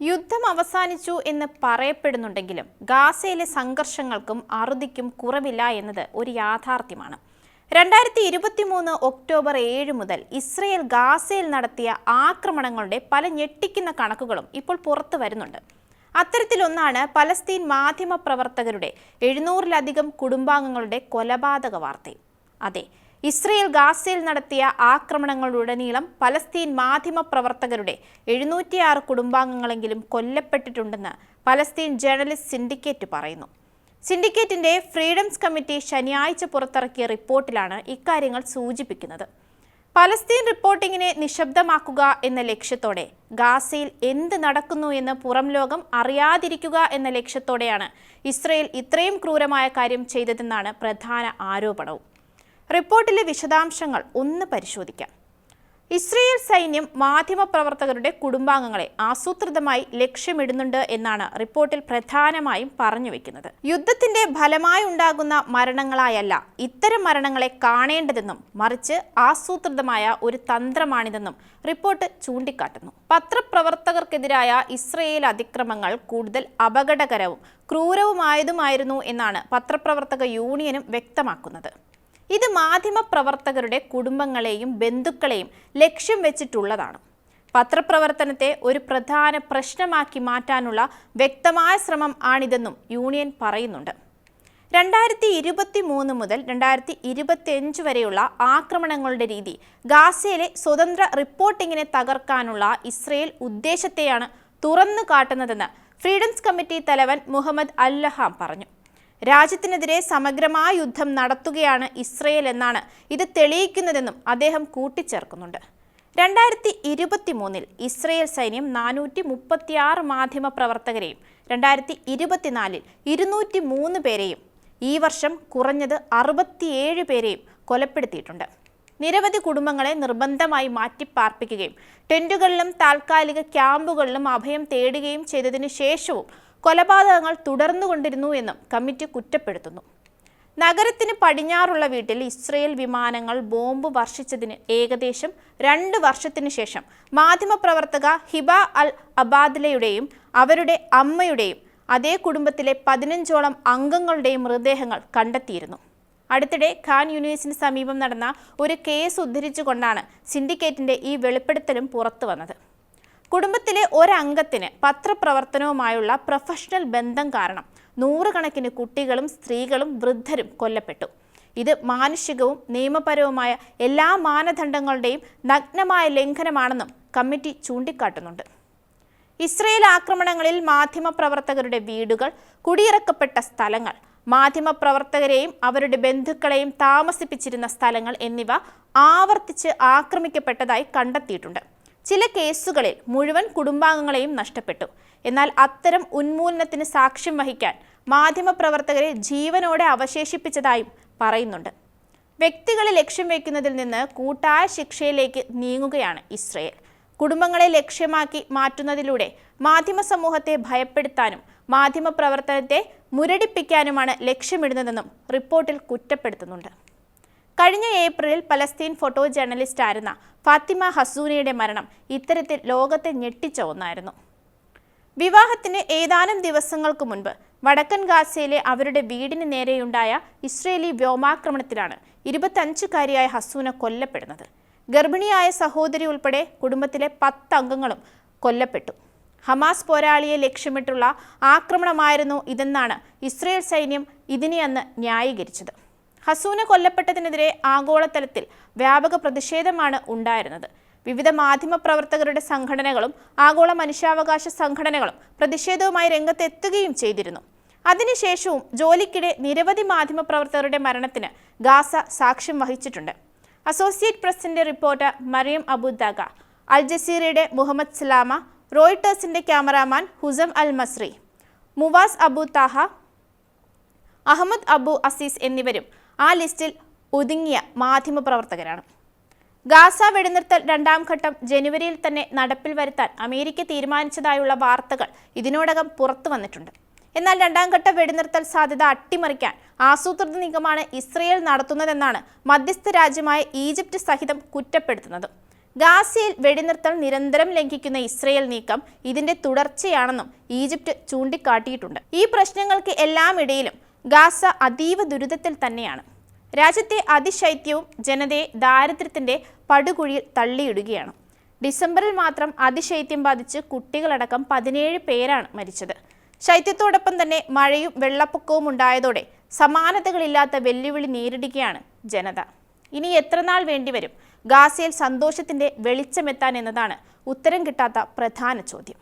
യുദ്ധം അവസാനിച്ചു എന്ന് പറയപ്പെടുന്നുണ്ടെങ്കിലും ഗാസയിലെ സംഘർഷങ്ങൾക്കും അറുതിക്കും കുറവില്ല എന്നത് ഒരു യാഥാർത്ഥ്യമാണ്. രണ്ടായിരത്തി ഇരുപത്തി മൂന്ന് ഒക്ടോബർ ഏഴ് മുതൽ ഇസ്രയേൽ ഗാസയിൽ നടത്തിയ ആക്രമണങ്ങളുടെ പല ഞെട്ടിക്കുന്ന കണക്കുകളും ഇപ്പോൾ പുറത്തു വരുന്നുണ്ട്. അത്തരത്തിലൊന്നാണ് പലസ്തീൻ മാധ്യമ പ്രവർത്തകരുടെ എഴുന്നൂറിലധികം കുടുംബാംഗങ്ങളുടെ കൊലപാതക വാർത്തയും അതെ ഇസ്രയേൽ ഗാസയിൽ നടത്തിയ ആക്രമണങ്ങളുടനീളം പലസ്തീൻ മാധ്യമ പ്രവർത്തകരുടെ എഴുന്നൂറ്റിയാറ് കുടുംബാംഗങ്ങളെങ്കിലും കൊല്ലപ്പെട്ടിട്ടുണ്ടെന്ന് പലസ്തീൻ ജേർണലിസ്റ്റ് സിൻഡിക്കേറ്റ് പറയുന്നു. സിൻഡിക്കേറ്റിന്റെ ഫ്രീഡംസ് കമ്മിറ്റി ശനിയാഴ്ച പുറത്തിറക്കിയ റിപ്പോർട്ടിലാണ് ഇക്കാര്യങ്ങൾ സൂചിപ്പിക്കുന്നത്. പലസ്തീൻ റിപ്പോർട്ടിങ്ങിനെ നിശബ്ദമാക്കുക എന്ന ലക്ഷ്യത്തോടെ ഗാസയിൽ എന്ത് നടക്കുന്നു എന്ന് പുറം ലോകം അറിയാതിരിക്കുക എന്ന ലക്ഷ്യത്തോടെയാണ് ഇസ്രയേൽ ഇത്രയും ക്രൂരമായ കാര്യം ചെയ്തതെന്നാണ് പ്രധാന ആരോപണവും. റിപ്പോർട്ടിലെ വിശദാംശങ്ങൾ ഒന്ന് പരിശോധിക്കാം. ഇസ്രയേൽ സൈന്യം മാധ്യമപ്രവർത്തകരുടെ കുടുംബാംഗങ്ങളെ ആസൂത്രിതമായി ലക്ഷ്യമിടുന്നുണ്ട് എന്നാണ് റിപ്പോർട്ടിൽ പ്രധാനമായും പറഞ്ഞു വെക്കുന്നത്. യുദ്ധത്തിന്റെ ഫലമായി ഉണ്ടാകുന്ന മരണങ്ങളായല്ല ഇത്തരം മരണങ്ങളെ കാണേണ്ടതെന്നും മറിച്ച് ആസൂത്രിതമായ ഒരു തന്ത്രമാണിതെന്നും റിപ്പോർട്ട് ചൂണ്ടിക്കാട്ടുന്നു. പത്രപ്രവർത്തകർക്കെതിരായ ഇസ്രയേൽ അതിക്രമങ്ങൾ കൂടുതൽ അപകടകരവും ക്രൂരവുമായതുമായിരുന്നു എന്നാണ് പത്രപ്രവർത്തക യൂണിയനും വ്യക്തമാക്കുന്നത്. ഇത് മാധ്യമപ്രവർത്തകരുടെ കുടുംബങ്ങളെയും ബന്ധുക്കളെയും ലക്ഷ്യം വെച്ചിട്ടുള്ളതാണ്. പത്രപ്രവർത്തനത്തെ ഒരു പ്രധാന പ്രശ്നമാക്കി മാറ്റാനുള്ള വ്യക്തമായ ശ്രമം ആണിതെന്നും യൂണിയൻ പറയുന്നുണ്ട്. രണ്ടായിരത്തി ഇരുപത്തി മൂന്ന് മുതൽ രണ്ടായിരത്തി ഇരുപത്തി അഞ്ച് വരെയുള്ള ആക്രമണങ്ങളുടെ രീതി ഗാസയിലെ സ്വതന്ത്ര റിപ്പോർട്ടിങ്ങിനെ തകർക്കാനുള്ള ഇസ്രയേൽ ഉദ്ദേശത്തെയാണ് തുറന്നു കാട്ടുന്നതെന്ന് ഫ്രീഡംസ് കമ്മിറ്റി തലവൻ മുഹമ്മദ് അല്ലഹാം പറഞ്ഞു. രാജ്യത്തിനെതിരെ സമഗ്രമായ യുദ്ധം നടത്തുകയാണ് ഇസ്രയേൽ എന്നാണ് ഇത് തെളിയിക്കുന്നതെന്നും അദ്ദേഹം കൂട്ടിച്ചേർക്കുന്നുണ്ട്. രണ്ടായിരത്തി ഇരുപത്തി മൂന്നിൽ ഇസ്രയേൽ സൈന്യം നാനൂറ്റി മുപ്പത്തിയാറ് മാധ്യമ പ്രവർത്തകരെയും രണ്ടായിരത്തി ഇരുപത്തിനാലിൽ ഇരുന്നൂറ്റി മൂന്ന് പേരെയും ഈ വർഷം കുറഞ്ഞത് അറുപത്തിയേഴ് പേരെയും കൊലപ്പെടുത്തിയിട്ടുണ്ട്. നിരവധി കുടുംബങ്ങളെ നിർബന്ധമായി മാറ്റിപ്പാർപ്പിക്കുകയും ടെന്റുകളിലും താൽക്കാലിക ക്യാമ്പുകളിലും അഭയം തേടുകയും ചെയ്തതിനു ശേഷവും കൊലപാതകങ്ങൾ തുടർന്നുകൊണ്ടിരുന്നു എന്നും കമ്മിറ്റി കുറ്റപ്പെടുത്തുന്നു. നഗരത്തിന് പടിഞ്ഞാറുള്ള വീട്ടിൽ ഇസ്രയേൽ വിമാനങ്ങൾ ബോംബ് വർഷിച്ചതിന് ഏകദേശം രണ്ട് വർഷത്തിനു ശേഷം മാധ്യമപ്രവർത്തക ഹിബ അൽ അബാദിലയുടെയും അവരുടെ അമ്മയുടെയും അതേ കുടുംബത്തിലെ പതിനഞ്ചോളം അംഗങ്ങളുടെയും മൃതദേഹങ്ങൾ കണ്ടെത്തിയിരുന്നു. അടുത്തിടെ ഖാൻ യൂണിവേഴ്സിന് സമീപം നടന്ന ഒരു കേസ് ഉദ്ധരിച്ചുകൊണ്ടാണ് സിൻഡിക്കേറ്റിന്റെ ഈ വെളിപ്പെടുത്തലും പുറത്തു വന്നത് കുടുംബത്തിലെ ഒരംഗത്തിന് പത്രപ്രവർത്തനവുമായുള്ള പ്രൊഫഷണൽ ബന്ധം കാരണം നൂറുകണക്കിന് കുട്ടികളും സ്ത്രീകളും വൃദ്ധരും കൊല്ലപ്പെട്ടു. ഇത് മാനുഷികവും നിയമപരവുമായ എല്ലാ മാനദണ്ഡങ്ങളുടെയും നഗ്നമായ ലംഘനമാണെന്നും കമ്മിറ്റി ചൂണ്ടിക്കാട്ടുന്നുണ്ട്. ഇസ്രയേൽ ആക്രമണങ്ങളിൽ മാധ്യമപ്രവർത്തകരുടെ വീടുകൾ കുടിയിറക്കപ്പെട്ട സ്ഥലങ്ങൾ മാധ്യമപ്രവർത്തകരെയും അവരുടെ ബന്ധുക്കളെയും താമസിപ്പിച്ചിരുന്ന സ്ഥലങ്ങൾ എന്നിവ ആവർത്തിച്ച് ആക്രമിക്കപ്പെട്ടതായി കണ്ടെത്തിയിട്ടുണ്ട്. ചില കേസുകളിൽ മുഴുവൻ കുടുംബാംഗങ്ങളെയും നഷ്ടപ്പെട്ടു. എന്നാൽ അത്തരം ഉന്മൂലനത്തിന് സാക്ഷ്യം വഹിക്കാൻ മാധ്യമപ്രവർത്തകരെ ജീവനോടെ അവശേഷിപ്പിച്ചതായും പറയുന്നുണ്ട്. വ്യക്തികളെ ലക്ഷ്യം വയ്ക്കുന്നതിൽ നിന്ന് കൂട്ടായ ശിക്ഷയിലേക്ക് നീങ്ങുകയാണ് ഇസ്രയേൽ. കുടുംബങ്ങളെ ലക്ഷ്യമാക്കി മാറ്റുന്നതിലൂടെ മാധ്യമ സമൂഹത്തെ ഭയപ്പെടുത്താനും മാധ്യമ പ്രവർത്തനത്തെ മുരടിപ്പിക്കാനുമാണ് ലക്ഷ്യമിടുന്നതെന്നും റിപ്പോർട്ടിൽ കുറ്റപ്പെടുത്തുന്നുണ്ട്. കഴിഞ്ഞ ഏപ്രിലിൽ പലസ്തീൻ ഫോട്ടോ ജേർണലിസ്റ്റ് ആയിരുന്ന ഫാത്തിമ ഹസൂനയുടെ മരണം ഇത്തരത്തിൽ ലോകത്തെ ഞെട്ടിച്ച ഒന്നായിരുന്നു. വിവാഹത്തിന് ഏതാനും ദിവസങ്ങൾക്ക് മുൻപ് വടക്കൻ ഗാസയിലെ അവരുടെ വീടിന് നേരെയുണ്ടായ ഇസ്രേലി വ്യോമാക്രമണത്തിലാണ് ഇരുപത്തഞ്ചുകാരിയായ ഹസൂന കൊല്ലപ്പെടുന്നത്. ഗർഭിണിയായ സഹോദരി ഉൾപ്പെടെ കുടുംബത്തിലെ പത്ത് അംഗങ്ങളും കൊല്ലപ്പെട്ടു. ഹമാസ് പോരാളിയെ ലക്ഷ്യമിട്ടുള്ള ആക്രമണമായിരുന്നു ഇതെന്നാണ് ഇസ്രയേൽ സൈന്യം ഇതിനെ അന്ന് ന്യായീകരിച്ചത്. ഹസൂന കൊല്ലപ്പെട്ടതിനെതിരെ ആഗോളതലത്തിൽ വ്യാപക പ്രതിഷേധമാണ് ഉണ്ടായിരുന്നത്. വിവിധ മാധ്യമ പ്രവർത്തകരുടെ സംഘടനകളും ആഗോള മനുഷ്യാവകാശ സംഘടനകളും പ്രതിഷേധവുമായി രംഗത്തെത്തുകയും ചെയ്തിരുന്നു. അതിനുശേഷവും ജോലിക്കിടെ നിരവധി മാധ്യമ പ്രവർത്തകരുടെ മരണത്തിന് ഗാസ സാക്ഷ്യം വഹിച്ചിട്ടുണ്ട്. അസോസിയേറ്റ് പ്രസിന്റെ റിപ്പോർട്ടർ മറിയം അബുദാഗ അൽ ജസീറയുടെ Muhammad Salama റോയിട്ടേഴ്സിന്റെ cameraman Hussam al Masri Moaz Abu Taha Ahmed Abu Aziz എന്നിവരും ആ ലിസ്റ്റിൽ ഒതുങ്ങിയ മാധ്യമപ്രവർത്തകരാണ് ഗാസ വെടിനിർത്തൽ രണ്ടാം ഘട്ടം ജനുവരിയിൽ തന്നെ നടപ്പിൽ വരുത്താൻ അമേരിക്ക തീരുമാനിച്ചതായുള്ള വാർത്തകൾ ഇതിനോടകം പുറത്തു വന്നിട്ടുണ്ട്. എന്നാൽ രണ്ടാം ഘട്ട വെടിനിർത്തൽ സാധ്യത അട്ടിമറിക്കാൻ ആസൂത്രിത നീക്കമാണ് ഇസ്രയേൽ നടത്തുന്നതെന്നാണ് മധ്യസ്ഥ രാജ്യമായ ഈജിപ്റ്റ് സഹിതം കുറ്റപ്പെടുത്തുന്നത്. ഗാസയിൽ വെടിനിർത്തൽ നിരന്തരം ലംഘിക്കുന്ന ഇസ്രയേൽ നീക്കം ഇതിന്റെ തുടർച്ചയാണെന്നും ഈജിപ്റ്റ് ചൂണ്ടിക്കാട്ടിയിട്ടുണ്ട്. ഈ പ്രശ്നങ്ങൾക്ക് എല്ലാം ഇടയിലും ഗാസ അതീവ ദുരിതത്തിൽ തന്നെയാണ്. രാജ്യത്തെ അതിശൈത്യവും ജനതയെ ദാരിദ്ര്യത്തിന്റെ പടുകുഴിയിൽ തള്ളിയിടുകയാണ്. ഡിസംബറിൽ മാത്രം അതിശൈത്യം ബാധിച്ച് കുട്ടികളടക്കം പതിനേഴ് പേരാണ് മരിച്ചത്. ശൈത്യത്തോടൊപ്പം തന്നെ മഴയും വെള്ളപ്പൊക്കവും ഉണ്ടായതോടെ സമാനതകളില്ലാത്ത വെല്ലുവിളി നേരിടുകയാണ് ജനത. ഇനി എത്രനാൾ വേണ്ടിവരും ഗാസയിൽ സന്തോഷത്തിന്റെ വെളിച്ചമെത്താൻ എന്നതാണ് ഉത്തരം കിട്ടാത്ത പ്രധാന ചോദ്യം.